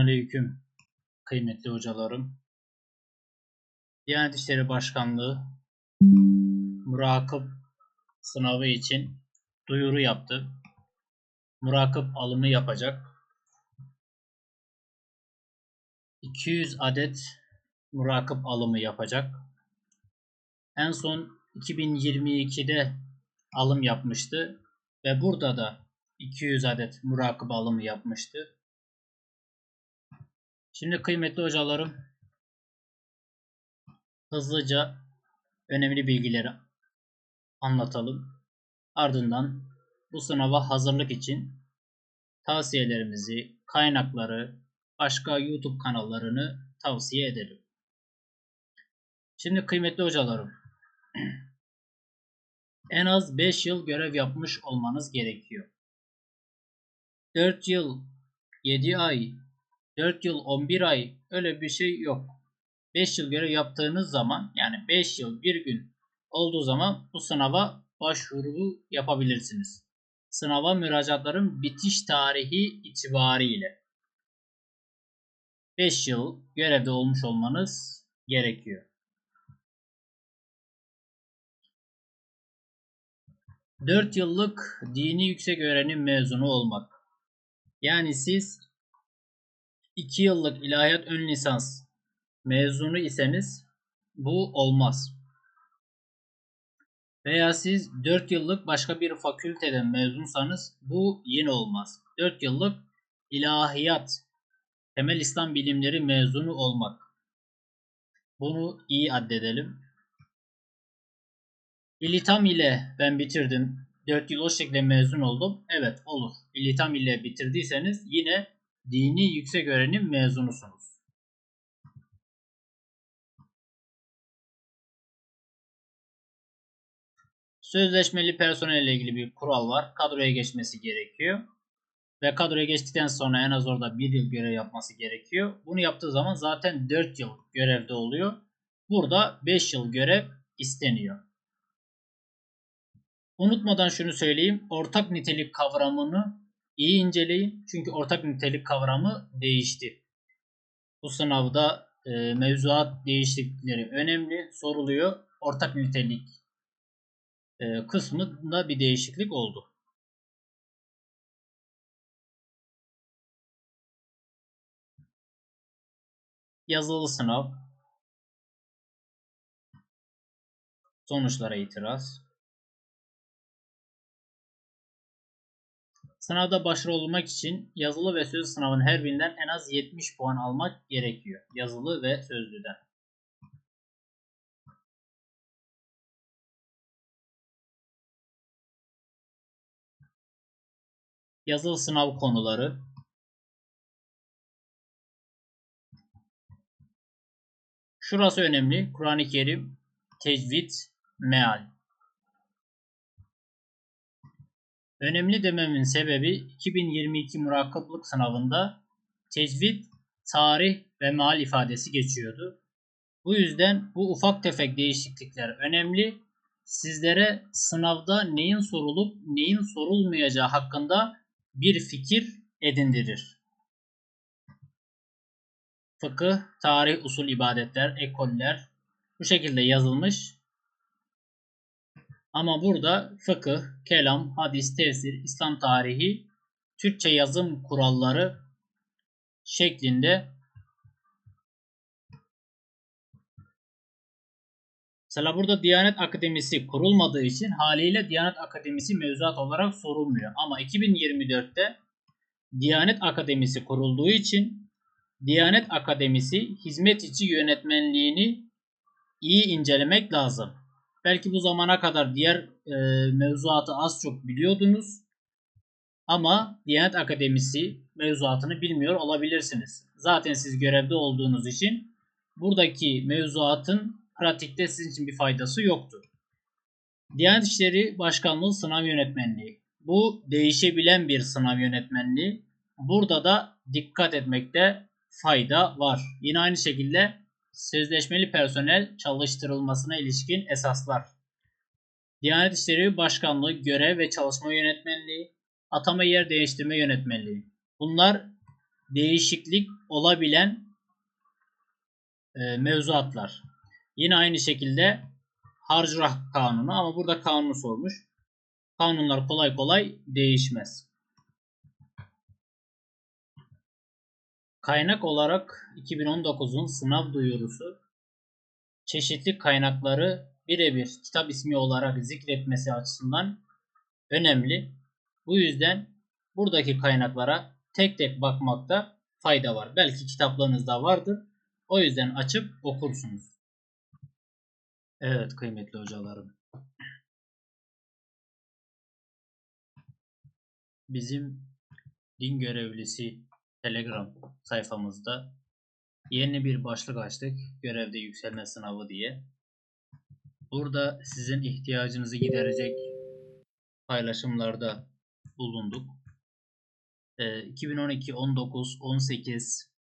Aleyküm kıymetli hocalarım. Diyanet İşleri Başkanlığı murakip sınavı için duyuru yaptı. Murakip alımı yapacak. 200 adet murakip alımı yapacak. En son 2022'de alım yapmıştı ve burada da 200 adet murakip alımı yapmıştı. Şimdi kıymetli hocalarım hızlıca önemli bilgileri anlatalım. Ardından bu sınava hazırlık için tavsiyelerimizi, kaynakları, başka YouTube kanallarını tavsiye ederim. Şimdi kıymetli hocalarım en az 5 yıl görev yapmış olmanız gerekiyor. 4 yıl, 7 ay, 4 yıl 11 ay öyle bir şey yok. 5 yıl görev yaptığınız zaman yani 5 yıl 1 gün olduğu zaman bu sınava başvuru yapabilirsiniz. Sınava müracaatların bitiş tarihi itibariyle 5 yıl görevde olmuş olmanız gerekiyor. 4 yıllık dini yüksek öğrenim mezunu olmak. Yani siz 2 yıllık ilahiyat ön lisans mezunu iseniz bu olmaz. Veya siz 4 yıllık başka bir fakülteden mezunsanız bu yine olmaz. 4 yıllık ilahiyat, temel İslam bilimleri mezunu olmak. Bunu iyi addedelim. İlitam ile ben bitirdim. 4 yıl o şekilde mezun oldum. Evet olur. İlitam ile bitirdiyseniz yine dini yüksek öğrenim mezunusunuz. Sözleşmeli personel ile ilgili bir kural var. Kadroya geçmesi gerekiyor. Ve kadroya geçtikten sonra en az orada 1 yıl görev yapması gerekiyor. Bunu yaptığı zaman zaten 4 yıl görevde oluyor. Burada 5 yıl görev isteniyor. Unutmadan şunu söyleyeyim. Ortak nitelik kavramını iyi inceleyin. Çünkü ortak nitelik kavramı değişti. Bu sınavda e, mevzuat değişiklikleri önemli soruluyor. Ortak nitelik e, kısmında bir değişiklik oldu. Yazılı sınav sonuçlara itiraz Sınavda başarılı olmak için yazılı ve sözlü sınavın her birinden en az 70 puan almak gerekiyor. Yazılı ve sözlüden. Yazılı sınav konuları Şurası önemli. Kur'an-ı Kerim, tecvid, meal. Önemli dememin sebebi 2022 murakablık sınavında tecvid, tarih ve mal ifadesi geçiyordu. Bu yüzden bu ufak tefek değişiklikler önemli. Sizlere sınavda neyin sorulup neyin sorulmayacağı hakkında bir fikir edindirir. Fıkıh, tarih, usul ibadetler, ekoller bu şekilde yazılmış ama burada fıkıh, kelam, hadis, tefsir, İslam tarihi, Türkçe yazım kuralları şeklinde Mesela burada Diyanet Akademisi kurulmadığı için haliyle Diyanet Akademisi mevzuat olarak sorulmuyor. Ama 2024'te Diyanet Akademisi kurulduğu için Diyanet Akademisi hizmet içi yönetmenliğini iyi incelemek lazım. Belki bu zamana kadar diğer e, mevzuatı az çok biliyordunuz. Ama Diyanet Akademisi mevzuatını bilmiyor olabilirsiniz. Zaten siz görevde olduğunuz için buradaki mevzuatın pratikte sizin için bir faydası yoktur. Diyanet İşleri Başkanlığı Sınav Yönetmenliği. Bu değişebilen bir sınav yönetmenliği. Burada da dikkat etmekte fayda var. Yine aynı şekilde sözleşmeli personel çalıştırılmasına ilişkin esaslar. Diyanet İşleri Başkanlığı görev ve çalışma yönetmenliği, atama yer değiştirme yönetmenliği. Bunlar değişiklik olabilen e, mevzuatlar. Yine aynı şekilde harcırah kanunu ama burada kanunu sormuş. Kanunlar kolay kolay değişmez. Kaynak olarak 2019'un sınav duyurusu çeşitli kaynakları birebir kitap ismi olarak zikretmesi açısından önemli. Bu yüzden buradaki kaynaklara tek tek bakmakta fayda var. Belki kitaplarınızda vardır. O yüzden açıp okursunuz. Evet kıymetli hocalarım. Bizim din görevlisi Telegram sayfamızda yeni bir başlık açtık. Görevde yükselme sınavı diye. Burada sizin ihtiyacınızı giderecek paylaşımlarda bulunduk. 2012, 19, 18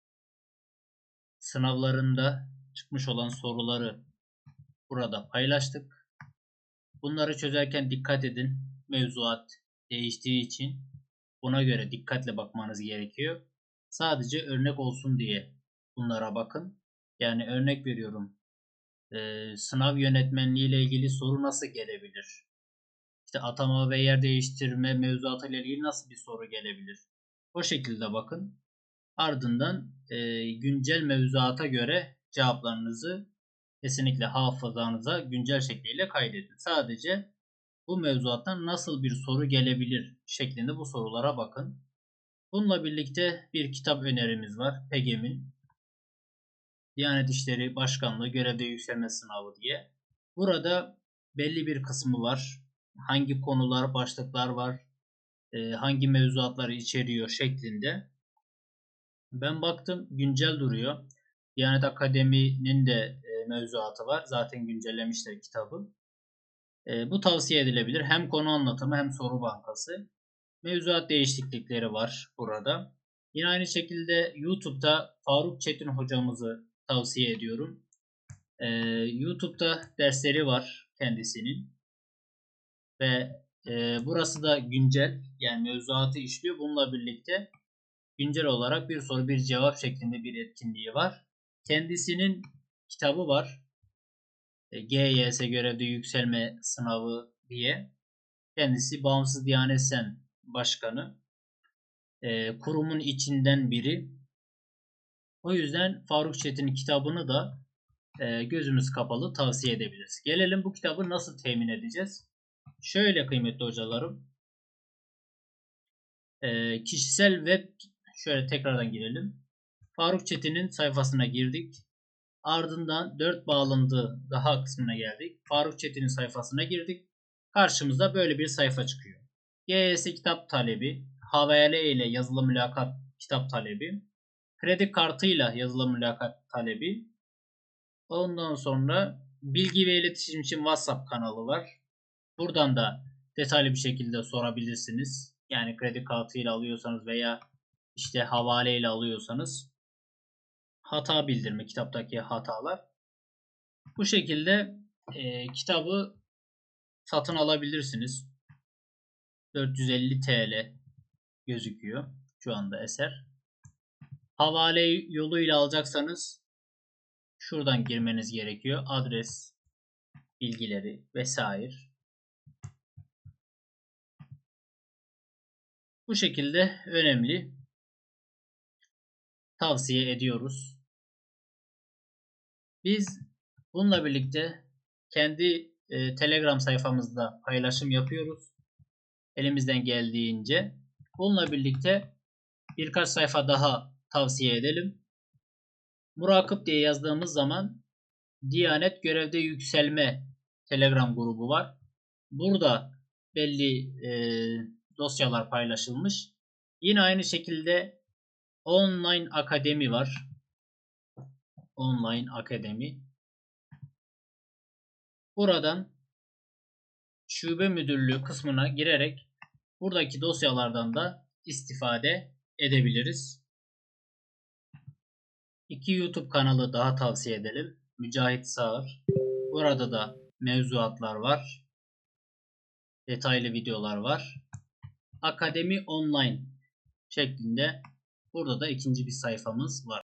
sınavlarında çıkmış olan soruları burada paylaştık. Bunları çözerken dikkat edin. Mevzuat değiştiği için buna göre dikkatle bakmanız gerekiyor. Sadece örnek olsun diye bunlara bakın. Yani örnek veriyorum. Ee, sınav yönetmenliği ile ilgili soru nasıl gelebilir? İşte atama ve yer değiştirme mevzuatı ile ilgili nasıl bir soru gelebilir? O şekilde bakın. Ardından e, güncel mevzuata göre cevaplarınızı kesinlikle hafızanıza güncel şekliyle kaydedin. Sadece bu mevzuattan nasıl bir soru gelebilir şeklinde bu sorulara bakın. Bununla birlikte bir kitap önerimiz var. PEGEM'in Diyanet İşleri Başkanlığı görevde yükselme sınavı diye. Burada belli bir kısmı var. Hangi konular, başlıklar var, e, hangi mevzuatları içeriyor şeklinde. Ben baktım güncel duruyor. Diyanet Akademi'nin de e, mevzuatı var. Zaten güncellemişler kitabı. E, bu tavsiye edilebilir. Hem konu anlatımı hem soru bankası. Mevzuat değişiklikleri var burada. Yine aynı şekilde YouTube'da Faruk Çetin hocamızı tavsiye ediyorum. Ee, YouTube'da dersleri var kendisinin. Ve e, burası da güncel. Yani mevzuatı işliyor. Bununla birlikte güncel olarak bir soru bir cevap şeklinde bir etkinliği var. Kendisinin kitabı var. E, GYS görevde yükselme sınavı diye. Kendisi Bağımsız Diyanet Sen Başkanı. E, kurumun içinden biri. O yüzden Faruk Çetin kitabını da e, gözümüz kapalı tavsiye edebiliriz. Gelelim bu kitabı nasıl temin edeceğiz? Şöyle kıymetli hocalarım. E, kişisel web şöyle tekrardan girelim. Faruk Çetin'in sayfasına girdik. Ardından 4 bağlantı daha kısmına geldik. Faruk Çetin'in sayfasına girdik. Karşımızda böyle bir sayfa çıkıyor. GS kitap talebi, havale ile yazılı mülakat kitap talebi, kredi kartıyla yazılı mülakat talebi, ondan sonra bilgi ve iletişim için WhatsApp kanalı var. Buradan da detaylı bir şekilde sorabilirsiniz. Yani kredi kartıyla alıyorsanız veya işte havaleyle alıyorsanız hata bildirme kitaptaki hatalar. Bu şekilde e, kitabı satın alabilirsiniz. 450 TL gözüküyor şu anda eser. Havale yoluyla alacaksanız şuradan girmeniz gerekiyor. Adres, bilgileri vesaire. Bu şekilde önemli. Tavsiye ediyoruz. Biz bununla birlikte kendi e, Telegram sayfamızda paylaşım yapıyoruz elimizden geldiğince. Bununla birlikte birkaç sayfa daha tavsiye edelim. Murakip diye yazdığımız zaman Diyanet görevde yükselme Telegram grubu var. Burada belli e, dosyalar paylaşılmış. Yine aynı şekilde online akademi var. Online akademi. Buradan şube müdürlüğü kısmına girerek buradaki dosyalardan da istifade edebiliriz. İki YouTube kanalı daha tavsiye edelim. Mücahit Sağır. Burada da mevzuatlar var. Detaylı videolar var. Akademi Online şeklinde Burada da ikinci bir sayfamız var.